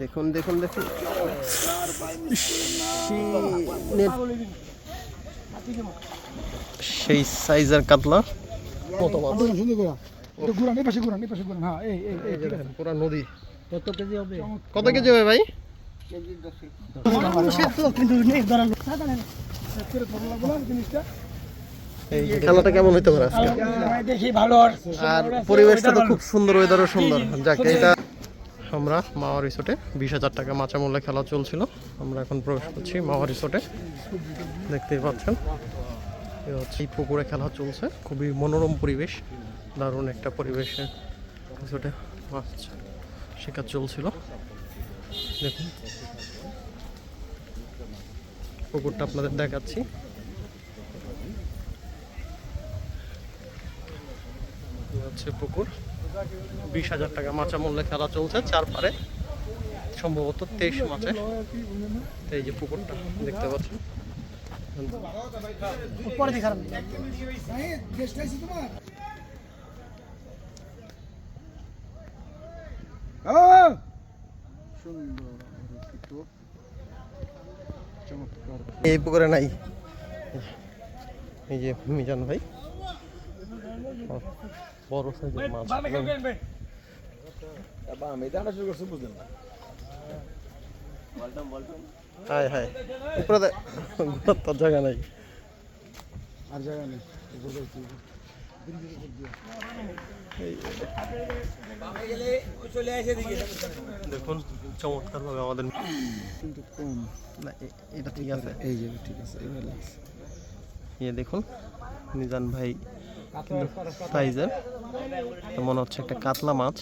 দেখুন দেখুন দেখুন। সেই সাইজের কাতলা। কত হ্যাঁ নদী। কত কেজি হবে? কত কেজি হবে ভাই? কিন্তু নেই দাঁড়াল করে ভালো লাগল না জিনিসটা এই খেলাটা কেমন হইতে পারে আজকে? দেখি ভালো আর আর পরিবেশটা তো খুব সুন্দর ওয়েদারও সুন্দর। যাক এটা আমরা মাওয়া রিসোর্টে বিশ হাজার টাকা মাচা মূল্যে খেলা চলছিল। আমরা এখন প্রবেশ করছি মাওয়া রিসোর্টে। দেখতেই পাচ্ছেন। এই পুকুরে খেলা চলছে। খুবই মনোরম পরিবেশ। দারুণ একটা পরিবেশে রিসোর্টে মাছ শিকার চলছিল। দেখুন। পুকুরটা আপনাদের দেখাচ্ছি। হচ্ছে পুকুর। বিশ হাজার টাকা মাচা মূল্যে খেলা চলছে চার পারে সম্ভবত তেইশ মাসে এই যে পুকুরটা দেখতে পাচ্ছেন এই পুকুরে নাই। এই যে মিজান ভাই। বড় সাইজের মাছ। হায় হায় উপরে তো জায়গা নাই। আর জায়গা নেই। দেখুন চমৎকার ভাবে আমাদের কিন্তু কম। না এটা ঠিক আছে। এই যে ঠিক আছে এবার ইয়ে দেখুন মিজান ভাই সাইজের। মনে হচ্ছে একটা কাতলা মাছ।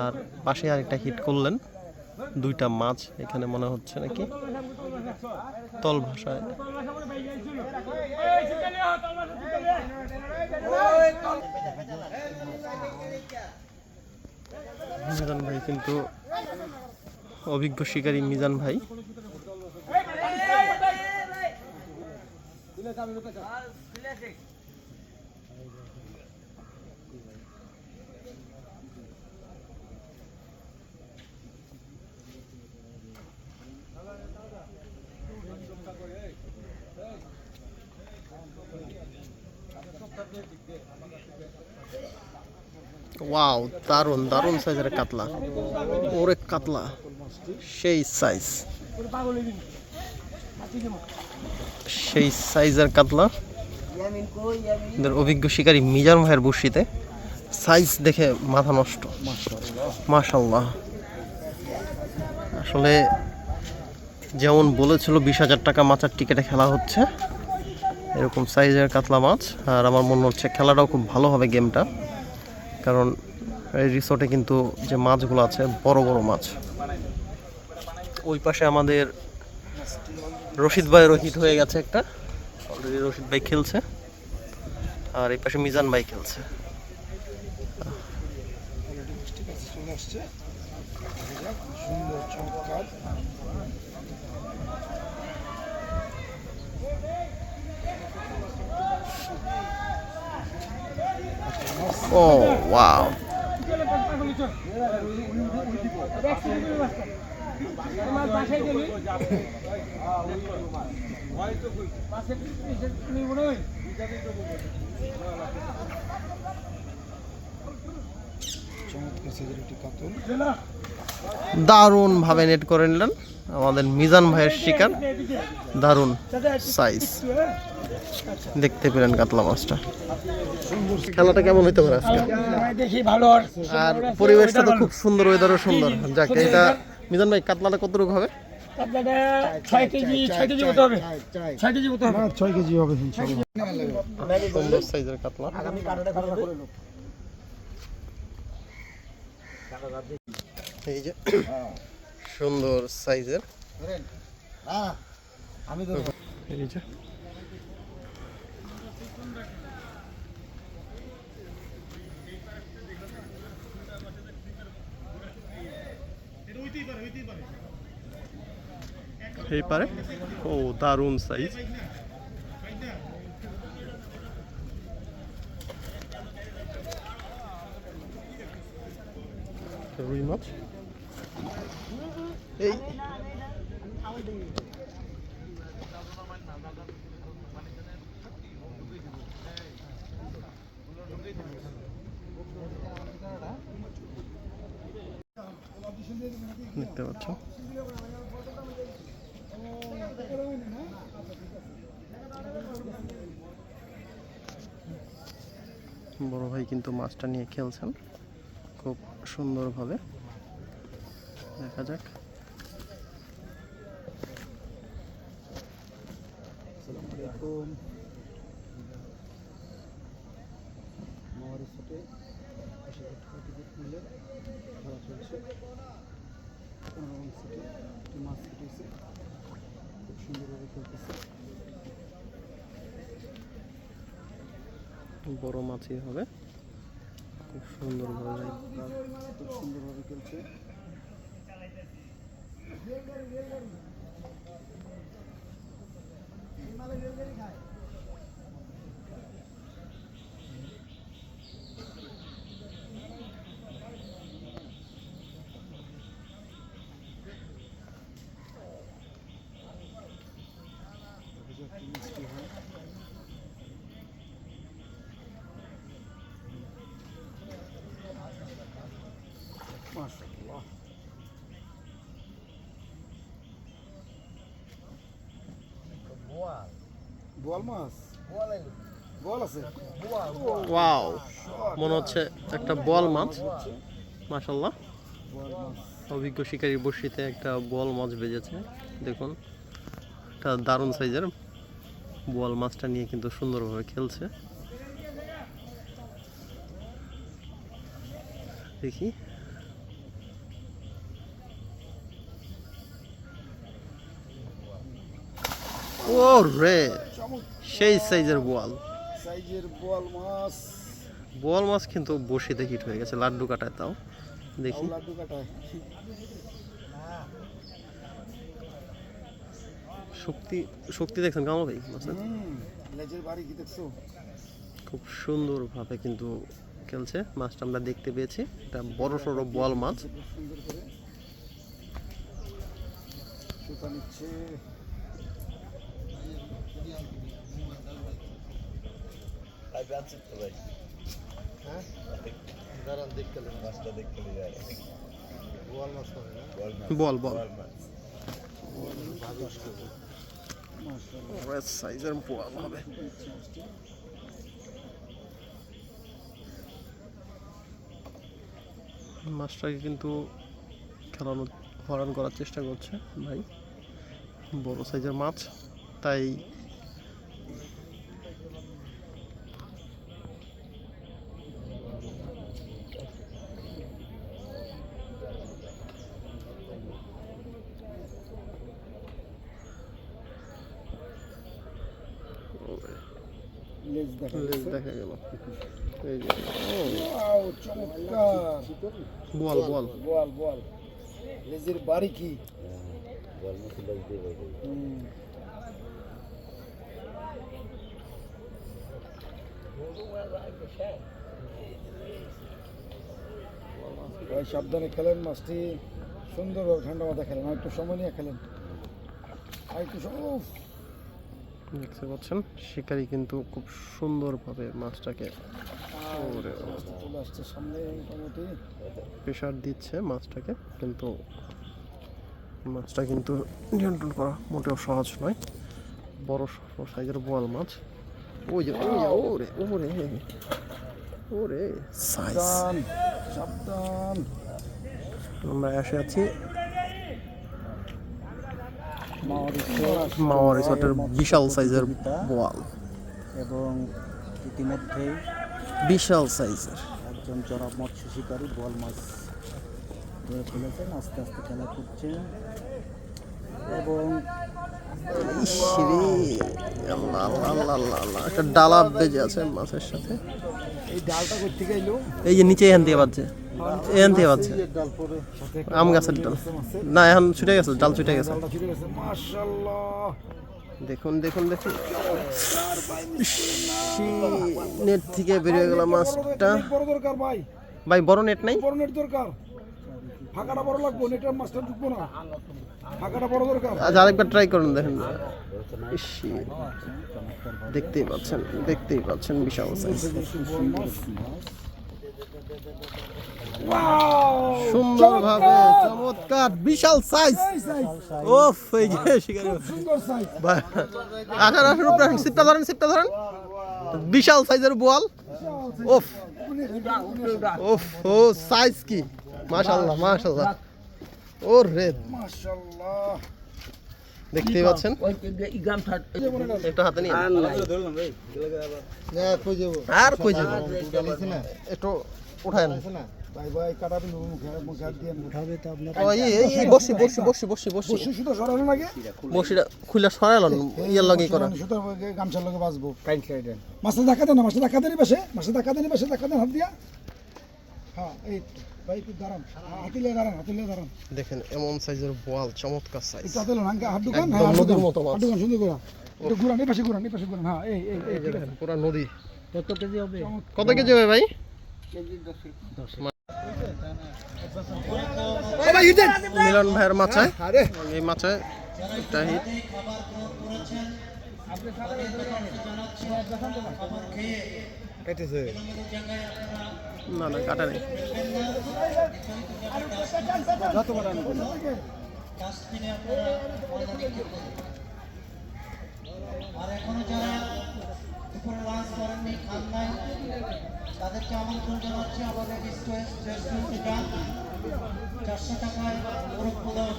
আর পাশে আরেকটা হিট করলেন। দুইটা মাছ এখানে মনে হচ্ছে নাকি? তল ভাষায়। মিজান ভাই কিন্তু অভিজ্ঞ শিকারী মিজান ভাই। ওয়াও দারুণ দারুণ সাইজের কাতলা। ওরে কাতলা, সেই সাইজ সেই সাইজের কাতলা। অভিজ্ঞ শিকারী মিজান ভাইয়ের বর্ষিতে সাইজ দেখে মাথা নষ্ট। মাশাল্লাহ আসলে যেমন বলেছিল, বিশ হাজার টাকা মাছের টিকেটে খেলা হচ্ছে। এরকম সাইজের কাতলা মাছ, আর আমার মনে হচ্ছে খেলাটাও খুব ভালো হবে গেমটা। কারণ এই রিসোর্টে কিন্তু যে মাছগুলো আছে, বড় বড় মাছ। ওই পাশে আমাদের রশিদ ভাই রোহিত হয়ে গেছে একটা। অলরেডি রশিদ ভাই খেলছে। আর এই পাশে মিজান ভাই খেলছে ঠিক আছে চলে আসছে সুন্দর চমৎকার ও ওয়াও কাতল। দারুণ ভাবে নেট করে নিলেন। আমাদের মিজান ভাইয়ের শিকার। দারুণ সাইজ দেখতে পেলেন কাতলা মাছটা। খেলাটা কেমন হইতে পারে আজকে? দেখি ভালো আর পরিবেশটা তো খুব সুন্দর ওয়েদারও সুন্দর। যাক এটা মিজান ভাই কাতলাটা কতটুকু হবে? সুন্দর সাইজের কাতলা। এই যে সুন্দর সাইজের। আমি তো এই পারে? ও দারুণ সাইজ রুই মাছ দেখতে পাচ্ছ? বড় ভাই কিন্তু মাছটা নিয়ে খেলছেন। খুব সুন্দরভাবে। দেখা যাক। আলাইকুম সাথে টিকিট মূল্যে খেলা চলছে পনেরো সিটি একটি মাছ কেটেছে খুব সুন্দরভাবে খেলতেছে বড় মাছই হবে। খুব সুন্দরভাবে খুব সুন্দরভাবে খেলছে। একটি মাছ। আছে। ওয়াও মনে হচ্ছে একটা বল মাছ। মাশাল্লাহ অভিজ্ঞ শিকারী বড়শিতে একটা বল মাছ বেজেছে। দেখুন একটা দারুণ সাইজের বল মাছটা নিয়ে কিন্তু সুন্দরভাবে খেলছে। দেখি। ও রে! সেই সাইজের বোয়াল। সাইজের বোয়াল মাছ। বোয়াল মাছ কিন্তু বসিতে হিট হয়ে গেছে লাড্ডু কাটায় তাও। দেখি। লাড্ডু কাটায়। শক্তি শক্তি দেখছেন কেমন ভাই? লেজের বাড়ি কি দেখছ? খুব সুন্দরভাবে কিন্তু খেলছে মাছটা আমরা দেখতে পেয়েছি। এটা বড় সড়ো বল মাছ। সুন্দর করে সুতা নিচ্ছে হ্যাঁ দাঁড়ান দেখতে মাছটা দেখতে বোয়াল মাছ হবে না বল বল মাশাআল্লাহ সাইজের বল হবে মাছটাকে কিন্তু খেলানো হরান করার চেষ্টা করছে ভাই। বড় সাইজের মাছ তাই লেজ দেখা লেজ যাচ্ছে দেখা গেল বল বল। লেজের বাড়ি কি? ভাই সাবধানে খেলেন মাছটি। সুন্দরভাবে ঠান্ডা মাথা খেলেন। একটু সময় নিয়ে খেলেন। আর একটু দেখতে পাচ্ছেন শিকারি কিন্তু খুব সুন্দরভাবে মাছটাকে চলে আসছে সামনে মোটামুটি প্রেশার দিচ্ছে মাছটাকে কিন্তু মাছটা কিন্তু নিয়ন্ত্রণ করা মোটেও সহজ নয়। বড় সাইজের বোয়াল মাছ। ওই যে ওই যে ওরে ওরে ওরে সাইজ সাবধান আমরা এসে আছি মাওয়া রিসোর্টের বিশাল সাইজের বোয়াল। এবং ইতিমধ্যেই বিশাল সাইজের। একজন জনাব মৎস্য শিকারী বল মাছ ধরে ফেলেছেন আস্তে আস্তে খেলা করছে। এবং একটা ডালা বেজে আছে মাছের সাথে। এই ডালটা করতে গেলো এই যে নিচে এখান থেকে বাজছে। এখান থেকে বাজছে। আম গাছের ডাল। না এখন ছুটে গেছে ডাল ছুটে গেছে। দেখুন দেখুন দেখুন। নেট থেকে বেরিয়ে গেল মাছটা। বড় দরকার ভাই বড় নেট নাই? বড় নেট দরকার। ফাঁকাটা বড় লাগবো নেটের মাছটা ঢুকবো না। ফাঁকাটা বড় দরকার। আজ আরেকবার ট্রাই করুন দেখেন। দেখতেই পাচ্ছেন দেখতেই পাচ্ছেন বিশাল সাইজ সুন্দরভাবে চমৎকার বিশাল সাইজ ওফ এই যে শিকারি। আঠার আঠার উপরে সিপটা ধরেন সিপটা ধরেন। বিশাল সাইজের বোয়াল। ওফ ওফ ও সাইজ কি? মাশাআল্লাহ মাশাআল্লাহ। ও রে মাশাআল্লাহ। দেখতেই পাচ্ছেন? একটা হাতে নিয়ে। আর কই যাব? একটু উঠায় ভাই ভাই কাটাবেন মুখে মুখে হাত দিয়ে উঠাবে তো আপনার। ও এই এই, এই বসি বসি বসি বসি বসি। সুতো সরানো লাগে বসিটা খুলে সরাইল ইয়ার লগে করা। সুতো গামছার লগে বাঁচবো। মাছটা ধাক্কা দেন না মাছটা ধাক্কা পাশে মাছটা ধাক্কা দেনি পাশে ধাক্কা দেন হাত দিয়া। হ্যাঁ এই ভাই একটু দাঁড়ান। হাতিলে দাঁড়ান হাতিলে দাঁড়ান। দেখেন এমন সাইজের বোয়াল চমৎকার সাইজ হাত ঢুকান? হ্যাঁ নদীর মতো মাছ। হাত সুন্দর করে। একটু ঘুরান এই পাশে ঘুরান এই পাশে ঘুরান। হ্যাঁ এই এই এই ঠিক নদী। কত কেজি হবে? কত কেজি হবে ভাই? মিলন ভাইয়ের আরে। এই মাচায় একটা হিট কেটেছে। না না কাটা নেই। আমন্ত্রণ জানাচ্ছি আমাদের চারশো টাকায় মোরগ পোলাও।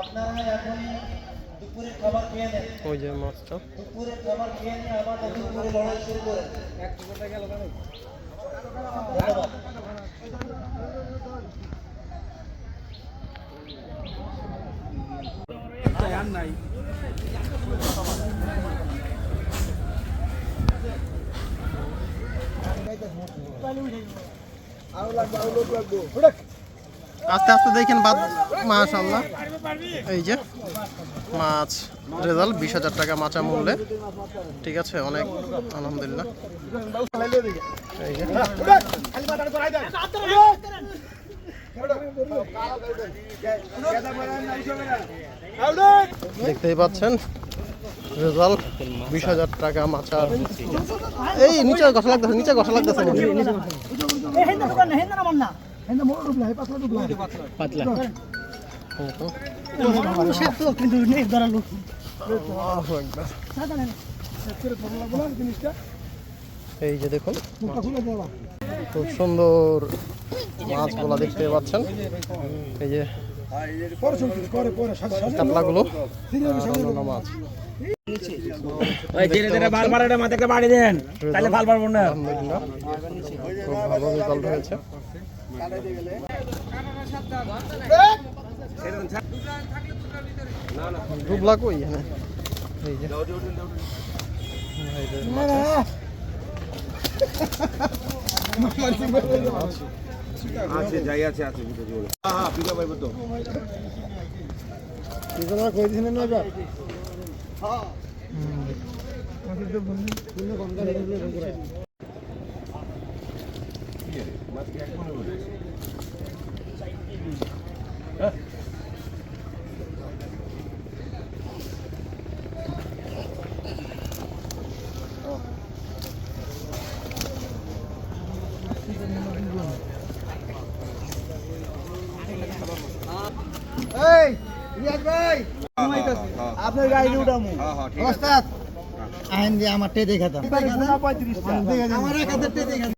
আপনারা এখনই দুপুরের খাবার খেয়ে নেন। ওই যে মাছটা। দুপুরের খাবার খেয়ে নিয়ে আমাদের দুপুরে লড়াই শুরু করেন। ধন্যবাদ। আরও লাগবে আরও লোক আস্তে আস্তে দেখেন বাদ মাছ মাশাল্লাহ এই যে, মাছ রেজাল্ট, বিশ হাজার টাকা মাচা মূল্যে। ঠিক আছে, অনেক আলহামদুলিল্লাহ। এই যে। দেখতেই পাচ্ছেন রেজাল্ট বিশ হাজার টাকা মাচা এই নিচে গসা লাগতেছে নিচে গসা লাগতেছে। এই যে দেখুন খুব সুন্দর মাছগুলা দেখতে পাচ্ছেন। এই যে কাতলাগুলো। মাছ। ওই ধীরে ধীরে বাল বাড়াটা মাথাকে বাড়ি দেন তাহলে ভালো পারব না। আলহামদুলিল্লাহ খুব ভালো রেজাল্ট হয়েছে ডুবলা কই এখানে? এই যে। এই যে মাছ। এগুলো কই দিছেন না এবার এই রিয়াজ ভাই গাড়ি উঠামু ওস্তাদ আইন দিয়ে আমার টে দেখাতাম আমার এক দেখাতাম